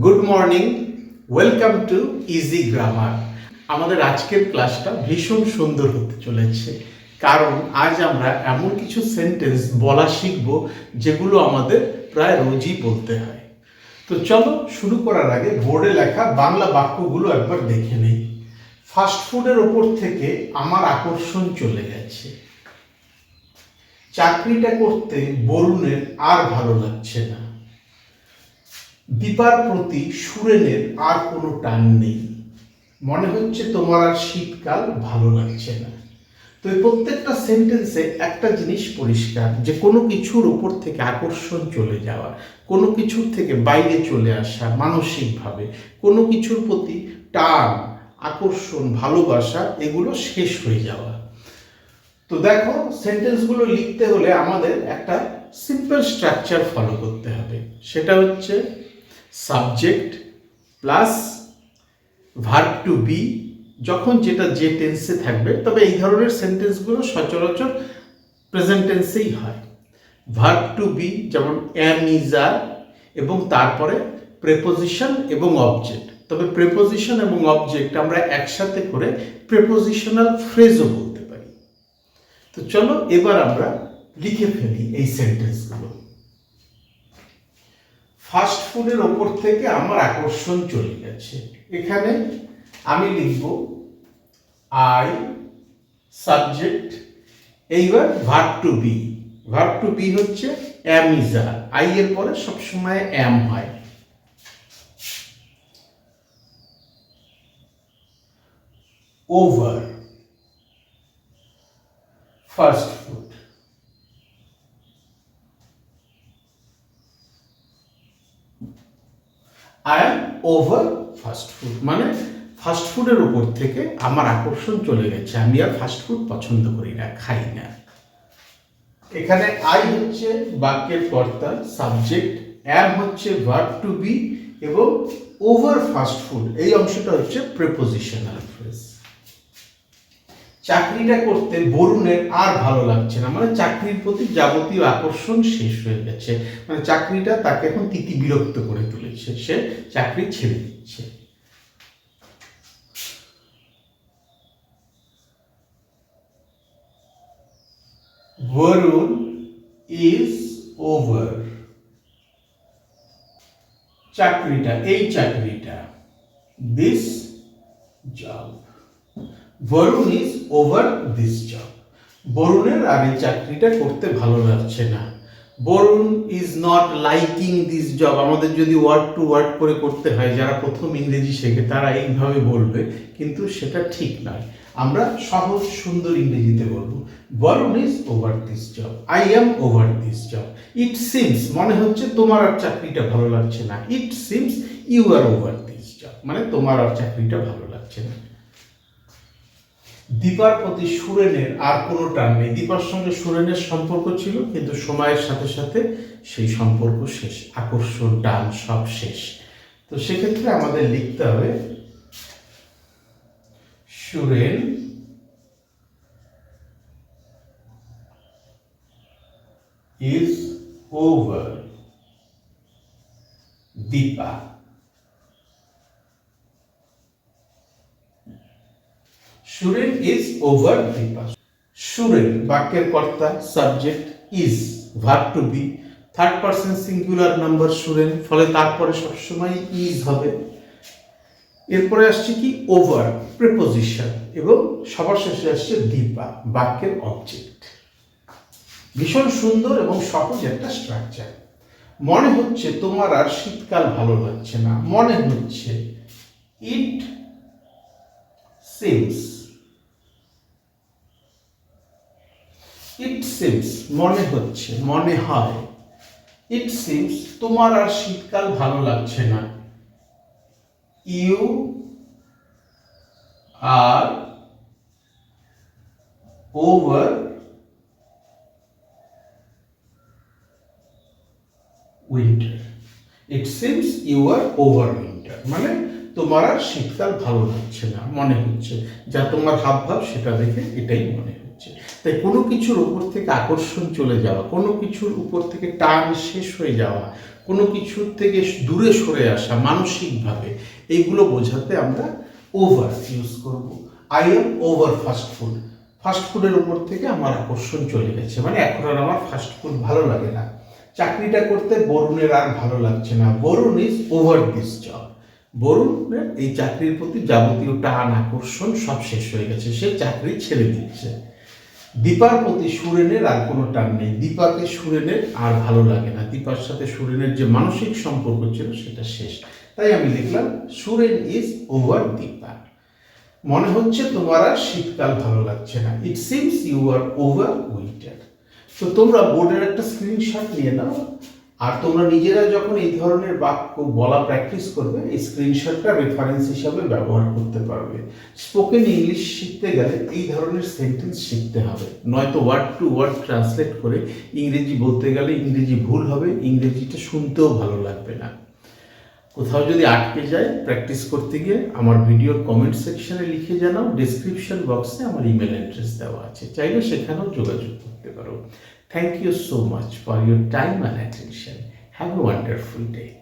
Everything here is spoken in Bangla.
Good morning welcome to easy grammar আমাদের আজকের ক্লাসটা ভীষণ সুন্দর হতে চলেছে। কারণ আজ আমরা এমন কিছু সেন্টেন্স বলা শিখব, যেগুলো আমাদের প্রায় রোজই বলতে হয়। তো চলো শুরু করার আগে বোর্ডে লেখা বাংলা বাক্যগুলো একবার দেখে নেই। ফাস্টফুডের ওপর থেকে আমার আকর্ষণ চলে গেছে। চাকরিটা করতে বরুণের আর ভালো লাগছে না। দীপার প্রতি সুরেনের আর কোনো টান নেই। মনে হচ্ছে তোমার আর শীতকাল ভালো লাগছে না। তো এই প্রত্যেকটা সেন্টেন্সে একটা জিনিস পরিষ্কার, যে কোনো কিছুর উপর থেকে আকর্ষণ চলে যাওয়া, কোনো কিছুর থেকে বাইরে চলে আসা মানসিকভাবে, কোনো কিছুর প্রতি টান, আকর্ষণ, ভালোবাসা, এগুলো শেষ হয়ে যাওয়া। তো দেখো সেন্টেন্সগুলো লিখতে হলে আমাদের একটা সিম্পল স্ট্রাকচার ফলো করতে হবে। সেটা হচ্ছে subject plus verb to be, যখন যেটা যে টেন্সে থাকবে, তবে এই ধরনের সেন্টেন্সগুলো সচরাচর প্রেজেন্ট টেন্সেই হয়। ভার্ব টু বি যেমন অ্যাম ইজ আর এবং তারপরে প্রেপোজিশন এবং অবজেক্ট তবে প্রেপোজিশন এবং অবজেক্ট আমরা একসাথে করে প্রেপোজিশনাল ফ্রেজও বলতে পারি। তো চলো এবার আমরা লিখে ফেলি এই সেন্টেন্সগুলো ফাস্ট ফুডের ওপর থেকে আমার আকর্ষণ চলে গেছে। এখানে আমি লিখব আই সাবজেক্ট এইবার verb to be verb to be হচ্ছে অ্যাম ইজ আই এর পরে সবসময় অ্যাম হয়। Over fast food I am over fast food মানে ফাস্ট ফুডের উপর থেকে আমার আকর্ষণ চলে গেছে। আমি আর ফাস্ট ফুড পছন্দ করি না, খাই না। এখানে আই হচ্ছে বাক্যের কর্তা সাবজেক্ট অ্যাম হচ্ছে ভার্ব টু বি এবং ওভার ফাস্ট ফুড এই অংশটা হচ্ছে প্রেপোজিশনাল ফ্রেজ চাকরিটা করতে বরুণের আর ভালো লাগছে না। মানে চাকরির প্রতি যাবতীয় আকর্ষণ শেষ হয়ে গেছে। মানে চাকরিটা তাকে এখন তিতি বিরক্ত করে তুলেছে। সে চাকরি ছেড়ে দিচ্ছে। ইজ ওভার চাকরিটা, এই চাকরিটা this job Varun is over this job বরুণের আর এই চাকরিটা করতে ভালো লাগছে না। Varun is not liking this job আমাদের যদি ওয়ার্ড টু ওয়ার্ড করে করতে হয়, যারা প্রথম ইংরেজি শেখে, তারা এইভাবে বলবে, কিন্তু সেটা ঠিক নয়। আমরা সহজ, সুন্দর ইংরেজিতে বলব, Varun is over this job I am over this job it seems মনে হচ্ছে তোমার আর চাকরিটা ভালো লাগছে না। It seems you are over this job মানে তোমার আর চাকরিটা ভালো লাগছে না। দীপার প্রতি সুরেনের আর কোনো টান নেই। দীপার সঙ্গে সুরেনের সম্পর্ক ছিল, কিন্তু সময়ের সাথে সাথে সেই সম্পর্ক শেষ, আকর্ষণ, টান সব শেষ। তো সেক্ষেত্রে আমাদের লিখতে হবে, Suren is over Dipa. Suren is over Dipa Suren বাক্যের কর্তা subject is verb to be third person singular number Suren ফলে তারপরে সবসময় ইজ হবে। এরপরে আসছে কি? ওভার প্রেপোজিশন এবং সবার শেষে আসছে দীপা বাক্যের অবজেক্ট ভীষণ সুন্দর এবং সহজ একটা স্ট্রাকচার মনে হচ্ছে তোমার আর শীতকাল ভালো লাগছে না। মনে হচ্ছে ইট সিমস ইট সিমস মনে হচ্ছে, মনে হয় ইট সিমস তোমার আর শীতকাল ভালো লাগছে না। You are over winter it seems you are over winter মানে তোমার আর শীতকাল ভালো লাগছে না, মনে হচ্ছে। যা তোমার হাব ভাব সেটা দেখে এটাই মনে হচ্ছে। তাই কোনো কিছুর উপর থেকে আকর্ষণ চলে যাওয়া, কোনো কিছুর উপর থেকে টান শেষ হয়ে যাওয়া, কোনো কিছুর থেকে দূরে সরে আসা মানসিকভাবে এইগুলো বোঝাতে আমরা ওভার ইউজ করব I am over fast food fast ফুডের উপর থেকে আমার আকর্ষণ চলে গেছে। মানে এখন আর আমার ফাস্ট ফুড ভালো লাগে না। চাকরিটা করতে বরুণের আর ভালো লাগছে না। Varun is over this job বরুণের এই চাকরির প্রতি যাবতীয় টান, আকর্ষণ সব শেষ হয়ে গেছে। সে চাকরি ছেড়ে দিচ্ছে। দীপার প্রতি সুরেনের আর কোনো টান নেই। দীপাকে সুরেনের আর ভালো লাগে না। দীপার সাথে সুরেনের যে মানসিক সম্পর্ক ছিল, সেটা শেষ। তাই আমি লিখলাম, সুরেন ইজ ওভার দীপা। মনে হচ্ছে তোমার আর শীতকাল ভালো লাগছে না। It seems you are over winter তো তোমরা বোর্ডের একটা স্ক্রিনশট নিয়ে নাও। আর তোমরা নিজেরা যখন এই ধরনের বাক্য বলা প্র্যাকটিস করবে, এই স্ক্রিনশটটা রেফারেন্স হিসাবে ব্যবহার করতে পারবে। স্পোকেন ইংলিশ শিখতে গেলে এই ধরনের সেন্টেন্স শিখতে হবে। নয়তো ওয়ার্ড টু ওয়ার্ড ট্রান্সলেট করে ইংরেজি বলতে গেলে ইংরেজি ভুল হবে, ইংরেজিটা শুনতেও ভালো লাগবে না। কোথাও যদি আটকে যায় প্র্যাকটিস করতে গিয়ে আমার ভিডিওর কমেন্ট সেকশনে লিখে জানাও ডিসক্রিপশন বক্সে আমার ইমেল অ্যাড্রেস দেওয়া আছে। চাইলে সেখানেও যোগাযোগ করতে পারো। Thank you so much for your time and attention. Have a wonderful day.